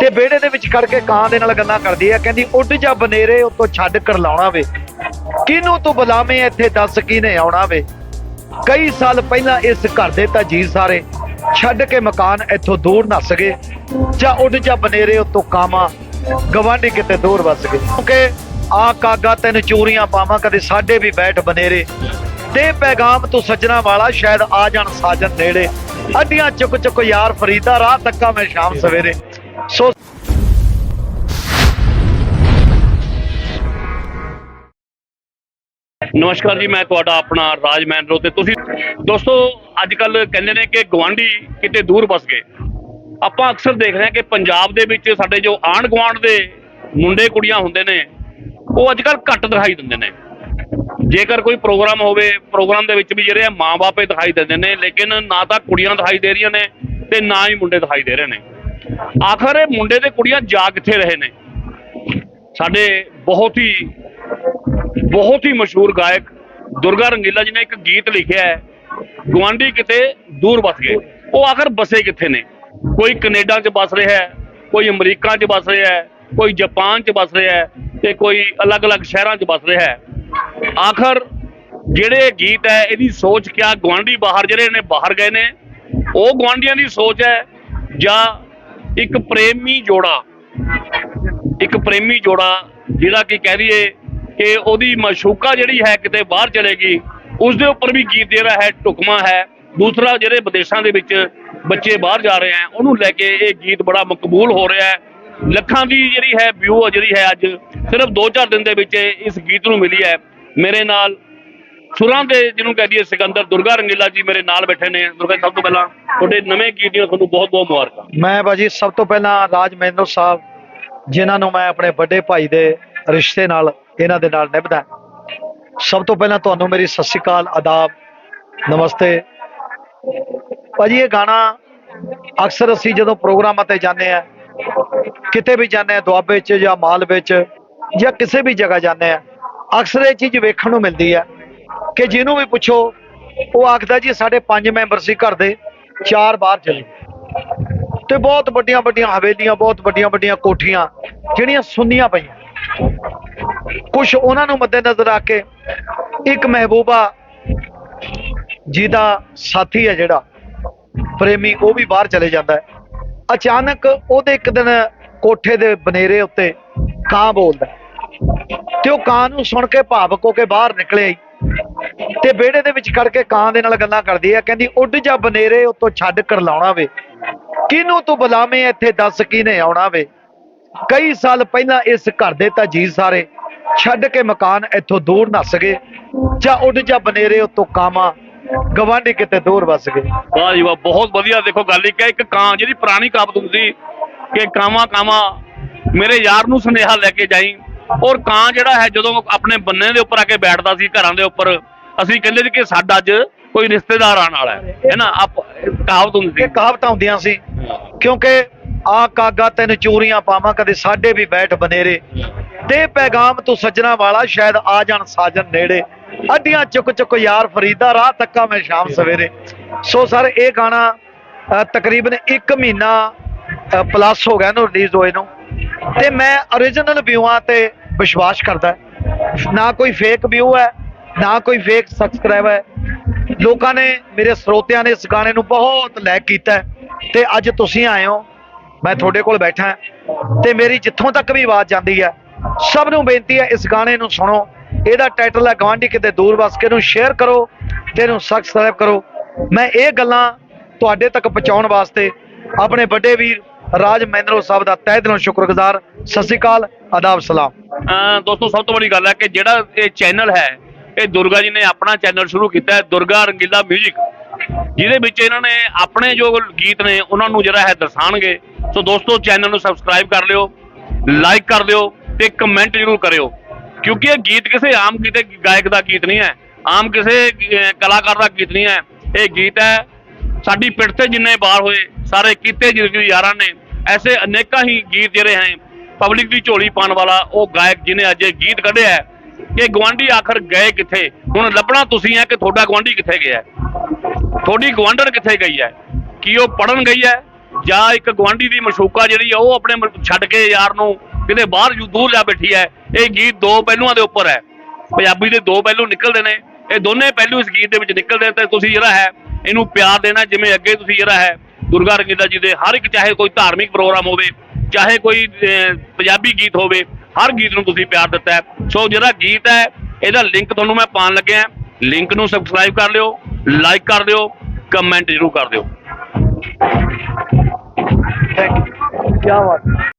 ਤੇ ਵਿਹੜੇ ਦੇ ਵਿੱਚ ਖੜ ਕੇ ਕਾਂ ਦੇ ਨਾਲ ਗੱਲਾਂ ਕਰਦੀ ਆ, ਕਹਿੰਦੀ, ਉੱਡ ਜਾ ਬਨੇਰੇ ਉਤੋਂ ਛੱਡ ਕਰ ਲਾਉਣਾ ਵੇ। ਕਿਹਨੂੰ ਤੂੰ ਬੁਲਾਵੇਂ ਇੱਥੇ, ਦੱਸ ਕਿਹਨੇ ਆਉਣਾ ਵੇ? ਕਈ ਸਾਲ ਪਹਿਲਾਂ ਇਸ ਘਰ ਦੇ ਤਾਂ ਜੀ ਸਾਰੇ, ਛੱਡ ਕੇ ਮਕਾਨ ਇੱਥੋਂ ਦੂਰ ਨੱਸ ਗਏ, ਜਾਂ ਉੱਡ ਜਾ ਬਨੇਰੇ ਉਤੋਂ ਕਾਮਾ ਗਵਾਂਢੀ ਕਿਤੇ ਦੂਰ ਵੱਸ ਗਏ। ਕਿਉਂਕਿ ਆ ਕਾਗਾ ਤੈਨੂੰ ਚੂਰੀਆਂ ਪਾਵਾਂ, ਕਦੇ ਸਾਡੇ ਵੀ ਬੈਠ ਬਨੇਰੇ। ਤੇ ਪੈਗਾਮ ਤੂੰ ਸੱਜਣਾ ਵਾਲਾ, ਸ਼ਾਇਦ ਆ ਜਾਣ ਸਾਜਨ ਨੇੜੇ। ਅੱਡੀਆਂ ਚੁੱਕ ਚੁੱਕ ਯਾਰ ਫਰੀਦਾ, ਰਾਹ ਤੱਕਾ ਮੈਂ ਸ਼ਾਮ ਸਵੇਰੇ। ਸੋ ਨਮਸਕਾਰ ਜੀ, ਮੈਂ ਤੁਹਾਡਾ ਆਪਣਾ ਰਾਜ ਮੈਨਰੋ ਤੇ। ਤੁਸੀਂ ਦੋਸਤੋ, ਅੱਜ ਕੱਲ ਕਹਿੰਦੇ ਨੇ ਕਿ ਗਵਾਂਢੀ ਕਿਤੇ ਦੂਰ ਵਸ ਗਏ। ਆਪਾਂ ਅਕਸਰ ਦੇਖ ਰਹੇ ਹਾਂ ਕਿ ਪੰਜਾਬ ਦੇ ਵਿੱਚ ਸਾਡੇ ਜੋ ਆਂਢ ਗੁਆਂਢ ਦੇ ਮੁੰਡੇ ਕੁੜੀਆਂ ਹੁੰਦੇ ਨੇ, ਉਹ ਅੱਜ ਕੱਲ ਘੱਟ ਦਿਖਾਈ ਦਿੰਦੇ ਨੇ। ਜੇਕਰ ਕੋਈ ਪ੍ਰੋਗਰਾਮ ਹੋਵੇ, ਪ੍ਰੋਗਰਾਮ ਦੇ ਵਿੱਚ ਵੀ ਜਿਹੜੇ ਆ ਮਾਂ-ਬਾਪੇ ਦਿਖਾਈ ਦਿੰਦੇ ਨੇ, ਲੇਕਿਨ ਨਾ ਤਾਂ ਕੁੜੀਆਂ ਦਿਖਾਈ ਦੇ ਰਹੀਆਂ ਨੇ ਤੇ ਨਾ ਹੀ ਮੁੰਡੇ ਦਿਖਾਈ ਦੇ ਰਹੇ ਨੇ। ਆਖਰ ਇਹ ਮੁੰਡੇ ਤੇ ਕੁੜੀਆਂ ਜਾ ਕਿੱਥੇ ਰਹੇ ਨੇ? ਸਾਡੇ ਬਹੁਤ ਹੀ ਬਹੁਤ ਹੀ ਮਸ਼ਹੂਰ ਗਾਇਕ ਦੁਰਗਾ ਰੰਗੀਲਾ ਜੀ ਨੇ ਇੱਕ ਗੀਤ ਲਿਖਿਆ ਹੈ ਗਵਾਂਢੀ ਕਿਤੇ ਦੂਰ ਵਸ ਗਏ। ਉਹ ਆਖਰ ਬਸੇ ਕਿੱਥੇ ਨੇ? ਕੋਈ ਕੈਨੇਡਾ 'ਚ ਵਸ ਰਿਹਾ ਹੈ, ਕੋਈ ਅਮਰੀਕਾ 'ਚ ਵਸ ਰਿਹਾ ਹੈ, ਕੋਈ ਜਾਪਾਨ 'ਚ ਵਸ ਰਿਹਾ ਹੈ ਤੇ ਕੋਈ ਅਲੱਗ-ਅਲੱਗ ਸ਼ਹਿਰਾਂ 'ਚ ਵਸ ਰਿਹਾ ਹੈ। ਆਖਰ ਜਿਹੜੇ ਇਹ ਗੀਤ ਹੈ, ਇਹਦੀ ਸੋਚ ਕਿਆ ਗਵਾਂਢੀ ਬਾਹਰ ਜਿਹੜੇ ਨੇ ਬਾਹਰ ਗਏ ਨੇ? ਉਹ ਗਵਾਂਢੀਆਂ ਦੀ ਸੋਚ ਹੈ ਜਾਂ ਇੱਕ ਪ੍ਰੇਮੀ ਜੋੜਾ, ਇੱਕ ਪ੍ਰੇਮੀ ਜੋੜਾ ਜਿਹੜਾ ਕਿ ਕਹਿ ਦਈਏ ਕਿ ਉਹਦੀ ਮਸ਼ੂਕਾ ਜਿਹੜੀ ਹੈ ਕਿਤੇ ਬਾਹਰ ਚਲੇਗੀ ਉਸ ਦੇ ਉੱਪਰ ਵੀ ਗੀਤ ਜਿਹੜਾ ਹੈ ਟੁਕਮਾ ਹੈ। ਦੂਸਰਾ ਜਿਹੜੇ ਵਿਦੇਸ਼ਾਂ ਦੇ ਵਿੱਚ ਬੱਚੇ ਬਾਹਰ ਜਾ ਰਹੇ ਆ ਉਹਨੂੰ ਲੈ ਕੇ ਇਹ ਗੀਤ ਬੜਾ ਮਕਬੂਲ ਹੋ ਰਿਹਾ ਹੈ। ਲੱਖਾਂ ਦੀ ਜਿਹੜੀ ਹੈ ਵਿਊ ਜਿਹੜੀ ਹੈ ਅੱਜ, ਸਿਰਫ 2-4 ਦਿਨ ਦੇ ਵਿੱਚ ਇਸ ਗੀਤ ਨੂੰ ਮਿਲੀ ਹੈ। ਮੇਰੇ ਨਾਲ ਸੁਰਾਂ ਦੇ ਜਿਹਨੂੰ ਕਹਿ ਦਈਏ ਸਿਕੰਦਰ ਦੁਰਗਾ ਰੰਗੀਲਾ ਜੀ ਮੇਰੇ ਨਾਲ ਬੈਠੇ ਨੇ। ਦੁਰਗਾ ਸਭ ਤੋਂ ਪਹਿਲਾਂ ਤੁਹਾਡੇ ਨਵੇਂ ਗੀਤ ਦੀਆਂ ਤੁਹਾਨੂੰ ਬਹੁਤ ਬਹੁਤ ਮੁਬਾਰਕਾਂ। ਮੈਂ ਬਾਜੀ ਸਭ ਤੋਂ ਪਹਿਲਾਂ ਰਾਜ ਮਹਿੰਦਰ ਸਾਹਿਬ, ਜਿਨ੍ਹਾਂ ਨੂੰ ਮੈਂ ਆਪਣੇ ਵੱਡੇ ਭਾਈ ਦੇ ਰਿਸ਼ਤੇ ਨਾਲ, ਇਹਨਾਂ ਦੇ ਨਾਲ ਨਿਭਦਾ ਸਭ ਤੋਂ ਪਹਿਲਾਂ ਤੁਹਾਨੂੰ ਮੇਰੀ ਸਤਿ ਸ਼੍ਰੀ ਅਕਾਲ, ਆਦਾਬ, ਨਮਸਤੇ। ਭਾਜੀ ਇਹ ਗਾਣਾ ਅਕਸਰ ਅਸੀਂ ਜਦੋਂ ਪ੍ਰੋਗਰਾਮਾਂ ਤੇ ਜਾਂਦੇ ਆ ਕਿਤੇ ਵੀ ਜਾਂਦੇ ਆ ਦੁਆਬੇ 'ਚ ਜਾਂ ਮਾਲ ਵਿੱਚ ਜਾਂ ਕਿਸੇ ਵੀ ਜਗ੍ਹਾ ਜਾਂਦੇ ਆ ਅਕਸਰ ਇਹ ਚੀਜ਼ ਵੇਖਣ ਨੂੰ ਮਿਲਦੀ ਆ ਕਿ ਜਿਹਨੂੰ ਵੀ ਪੁੱਛੋ, ਉਹ ਆਖਦਾ ਜੀ ਸਾਡੇ ਪੰਜ ਮੈਂਬਰ ਸੀ ਘਰ ਦੇ, ਚਾਰ ਬਾਹਰ ਚਲੇ ਤੇ ਬਹੁਤ ਵੱਡੀਆਂ ਵੱਡੀਆਂ ਹਵੇਲੀਆਂ, ਬਹੁਤ ਵੱਡੀਆਂ ਵੱਡੀਆਂ ਕੋਠੀਆਂ, ਜਿਹੜੀਆਂ ਸੁੰਨੀਆਂ ਪਈਆਂ। ਕੁਝ ਉਹਨਾਂ ਨੂੰ ਮੱਦੇਨਜ਼ਰ ਆ ਕੇ ਇੱਕ ਮਹਿਬੂਬਾ ਜਿਹਦਾ ਸਾਥੀ ਹੈ ਜਿਹੜਾ, ਪ੍ਰੇਮੀ, ਉਹ ਵੀ ਬਾਹਰ ਚਲੇ ਜਾਂਦਾ ਹੈ। ਅਚਾਨਕ ਉਹਦੇ ਇੱਕ ਦਿਨ ਕੋਠੇ ਦੇ ਬਨੇਰੇ ਉੱਤੇ ਕਾਂ ਬੋਲਦਾ ਹੈ। ਤੇ ਉਹ ਕਾਂ ਨੂੰ ਸੁਣ ਕੇ ਭਾਵਕ ਹੋ ਕੇ ਬਾਹਰ ਨਿਕਲੇ ਤੇ ਵਿਹੜੇ ਦੇ ਵਿੱਚ ਖੜ ਕੇ ਕਾਂ ਦੇ ਨਾਲ ਗੱਲਾਂ ਕਰਦੀ ਆ, ਕਹਿੰਦੀ, ਉੱਡ ਜਾ ਬਨੇਰੇ ਉਤੋਂ ਛੱਡ ਕਰ ਲਾਉਣਾ ਵੇ। ਕਿਹਨੂੰ ਤੂੰ ਬੁਲਾਵੇਂ ਇੱਥੇ, ਦੱਸ ਕਿਹਨੇ ਆਉਣਾ ਵੇ? ਕਈ ਸਾਲ ਪਹਿਲਾਂ ਇਸ ਘਰ ਦੇ ਤਾਂ ਜੀ ਸਾਰੇ ਛੱਡ ਕੇ ਮਕਾਨ ਇੱਥੋਂ ਦੂਰ ਨੱਸ ਗਏ, ਜਾਂ ਉੱਡ ਜਾ ਬਨੇਰੇ ਉਤੋਂ ਕਾਮਾ ਗਵਾਂਢੀ ਕਿਤੇ ਦੂਰ ਵੱਸ ਗਏ। ਵਾਹ ਜੀ ਵਾਹ, ਬਹੁਤ ਵਧੀਆ। ਦੇਖੋ, ਗੱਲ ਇੱਕ ਹੈ, ਇੱਕ ਕਾਂ ਜਿਹੜੀ ਪੁਰਾਣੀ ਕਹਾਵਤ ਹੁੰਦੀ ਸੀ ਕਿ ਕਾਵਾਂ ਕਾਵਾਂ ਮੇਰੇ ਯਾਰ ਨੂੰ ਸੁਨੇਹਾ ਲੈ ਕੇ ਜਾਈ ਔਰ ਕਾਂ ਜਿਹੜਾ ਹੈ, ਜਦੋਂ ਆਪਣੇ ਬੰਨੇ ਦੇ ਉੱਪਰ ਆ ਕੇ ਬੈਠਦਾ ਸੀ, ਘਰਾਂ ਦੇ ਉੱਪਰ, ਅਸੀਂ ਕਹਿੰਦੇ ਸੀ ਕਿ ਸਾਡਾ ਅੱਜ ਕੋਈ ਰਿਸ਼ਤੇਦਾਰ ਆਉਣ ਵਾਲਾ ਹੈ। ਹੈ ਨਾ? ਆਪ, ਕਹਾਵਤ ਹੁੰਦੀ ਸੀ। ਕਹਾਵਤਾਂ ਹੁੰਦੀਆਂ ਸੀ। ਕਿਉਂਕਿ ਆ ਕਾਗਾ ਤੈਨੂੰ ਚੂਰੀਆਂ ਪਾਵਾਂ, ਕਦੇ ਸਾਡੇ ਵੀ ਬੈਠ ਬਨੇਰੇ। ਤੇ ਪੈਗਾਮ ਤੂੰ ਸੱਜਣਾ ਵਾਲਾ, ਸ਼ਾਇਦ ਆ ਜਾਣ ਸਾਜਨ ਨੇੜੇ। ਅੱਡੀਆਂ ਚੁੱਕ ਚੁੱਕ ਯਾਰ ਫਰੀਦਾ, ਰਾਹ ਤੱਕਾ ਮੈਂ ਸ਼ਾਮ ਸਵੇਰੇ। ਸੋ ਸਰ, ਇਹ ਗਾਣਾ ਤਕਰੀਬਨ 1 ਮਹੀਨਾ ਪਲੱਸ ਹੋ ਗਿਆ ਇਹਨੂੰ ਰਿਲੀਜ਼ ਹੋਏ ਨੂੰ। ਤੇ ਮੈਂ origignal ਵਿਊਆਂ ਤੇ ਵਿਸ਼ਵਾਸ ਕਰਦਾ ਨਾ ਕੋਈ ਫੇਕ ਵਿਊ ਹੈ, ਨਾ ਕੋਈ ਫੇਕ ਸਬਸਕ੍ਰਾਈਬ ਹੈ। ਲੋਕਾਂ ਨੇ, ਮੇਰੇ ਸਰੋਤਿਆਂ ਨੇ ਇਸ ਗਾਣੇ ਨੂੰ ਬਹੁਤ ਲਾਇਕ ਕੀਤਾ ਹੈ। ਤੇ ਅੱਜ ਤੁਸੀਂ ਆਏ ਹੋ, ਮੈਂ ਤੁਹਾਡੇ ਕੋਲ ਬੈਠਾ ਹਾਂ। ਤੇ ਮੇਰੀ ਜਿੱਥੋਂ ਤੱਕ ਵੀ ਆਵਾਜ਼ ਜਾਂਦੀ ਹੈ, ਸਭ ਨੂੰ ਬੇਨਤੀ ਹੈ ਇਸ ਗਾਣੇ ਨੂੰ ਸੁਣੋ। ਇਹਦਾ ਟਾਈਟਲ ਹੈ ਗਵਾਂਢੀ ਕਿਤੇ ਦੂਰ ਵਸ ਕੇ ਨੂੰ ਸ਼ੇਅਰ ਕਰੋ ਤੇ ਇਹਨੂੰ ਸਬਸਕ੍ਰਾਈਬ ਕਰੋ। ਮੈਂ ਇਹ ਗੱਲਾਂ ਤੁਹਾਡੇ ਤੱਕ ਪਹੁੰਚਾਉਣ ਵਾਸਤੇ ਆਪਣੇ ਵੱਡੇ ਵੀਰ ਰਾਜ ਮਹਿੰਦਰੋ ਸਾਹਿਬ ਦਾ ਤਹਿ ਦਿਲੋਂ ਸ਼ੁਕਰਗੁਜ਼ਾਰ। ਸਤਿ ਸ਼੍ਰੀ ਅਕਾਲ, ਆਦਾਬ ਸਲਾਮ। ਦੋਸਤੋ, ਸਭ ਤੋਂ ਵੱਡੀ ਗੱਲ ਹੈ ਕਿ ਜਿਹੜਾ ਇਹ ਚੈਨਲ ਹੈ, ਇਹ ਦੁਰਗਾ ਜੀ ਨੇ ਆਪਣਾ ਚੈਨਲ ਸ਼ੁਰੂ ਕੀਤਾ ਹੈ, ਦੁਰਗਾ ਰੰਗੀਲਾ 뮤직। ਜਿਹਦੇ ਵਿੱਚ ਇਹਨਾਂ ਨੇ ਆਪਣੇ ਜੋ ਗੀਤ ਨੇ, ਉਹਨਾਂ ਨੂੰ ਜਿਹੜਾ ਹੈ ਦਰਸਾਣਗੇ ਸੋ ਦੋਸਤੋ, ਚੈਨਲ ਨੂੰ ਸਬਸਕ੍ਰਾਈਬ ਕਰ ਲਿਓ, ਲਾਈਕ ਕਰ ਦਿਓ ਤੇ ਕਮੈਂਟ ਜ਼ਰੂਰ ਕਰਿਓ। ਕਿਉਂਕਿ ਇਹ ਗੀਤ ਕਿਸੇ ਆਮ ਕਿਤੇ ਗਾਇਕ ਦਾ ਗੀਤ ਨਹੀਂ ਹੈ, ਆਮ ਕਿਸੇ ਕਲਾਕਾਰ ਦਾ ਗੀਤ ਨਹੀਂ ਹੈ। ਇਹ ਗੀਤ ਹੈ, ਸਾਡੀ ਪਿੱਠ ਤੇ ਜਿੰਨੇ ਬਾਹਰ ਹੋਏ ਸਾਰੇ ਕੀਤੇ ਜ਼ਿੰਦਗੀ ਯਾਰਾਂ ਨੇ, ਐਸੇ ਅਨੇਕਾਂ ਹੀ ਗੀਤ ਜਿਹੜੇ ਹੈ ਪਬਲਿਕ ਦੀ ਝੋਲੀ ਪਾਉਣ ਵਾਲਾ ਉਹ ਗਾਇਕ ਜਿਹਨੇ ਅੱਜ ਇਹ ਗੀਤ ਕੱਢਿਆ ਹੈ ਕਿ ਗਵਾਂਢੀ ਆਖਰ ਗਏ ਕਿੱਥੇ? ਹੁਣ ਲੱਭਣਾ ਤੁਸੀਂ ਹੈ ਕਿ ਤੁਹਾਡਾ ਗਵਾਂਢੀ ਕਿੱਥੇ ਗਿਆ ਤੁਹਾਡੀ ਗਵਾਂਢਣ ਕਿੱਥੇ ਗਈ ਹੈ? ਕੀ ਉਹ ਪੜਨ ਗਈ ਹੈ? ਜਾਂ ਇੱਕ ਗਵਾਂਢੀ ਦੀ ਮਸ਼ੂਕਾ ਜਿਹੜੀ ਆ ਉਹ ਆਪਣੇ ਛੱਡ ਕੇ ਯਾਰ ਨੂੰ ਕਿਤੇ ਬਾਹਰ ਦੂਰ ਜਾ ਬੈਠੀ ਹੈ। ਇਹ ਗੀਤ ਦੋ ਪਹਿਲੂਆਂ ਦੇ ਉੱਪਰ ਹੈ। ਪੰਜਾਬੀ ਦੇ ਦੋ ਪਹਿਲੂ ਨਿਕਲਦੇ ਨੇ। ਇਹ ਦੋਨੇ ਪਹਿਲੂ ਇਸ ਗੀਤ ਦੇ ਵਿੱਚ ਨਿਕਲਦੇ ਤੇ ਤੁਸੀਂ ਜਿਹੜਾ ਹੈ, ਇਹਨੂੰ ਪਿਆਰ ਦੇਣਾ ਜਿਵੇਂ ਅੱਗੇ ਤੁਸੀਂ ਜਿਹੜਾ ਹੈ ਦੁਰਗਾ ਰੰਗੀਲਾ ਜੀ ਦੇ ਹਰ ਇੱਕ, ਚਾਹੇ ਕੋਈ ਧਾਰਮਿਕ ਪ੍ਰੋਗਰਾਮ ਹੋਵੇ, ਚਾਹੇ ਕੋਈ ਪੰਜਾਬੀ ਗੀਤ ਹੋਵੇ, ਹਰ ਗੀਤ ਨੂੰ ਤੁਸੀਂ ਪਿਆਰ ਦਿੱਤਾ ਸੋ ਜਿਹੜਾ ਗੀਤ ਹੈ, ਇਹਦਾ ਲਿੰਕ ਤੁਹਾਨੂੰ ਮੈਂ ਪਾਉਣ ਲੱਗਿਆ ਲਿੰਕ ਨੂੰ ਸਬਸਕ੍ਰਾਈਬ ਕਰ ਲਿਓ ਲਾਈਕ ਕਰ ਦਿਓ ਕਮੈਂਟ ਜ਼ਰੂਰ ਕਰ ਦਿਓ। ਕੀ ਬਾਤ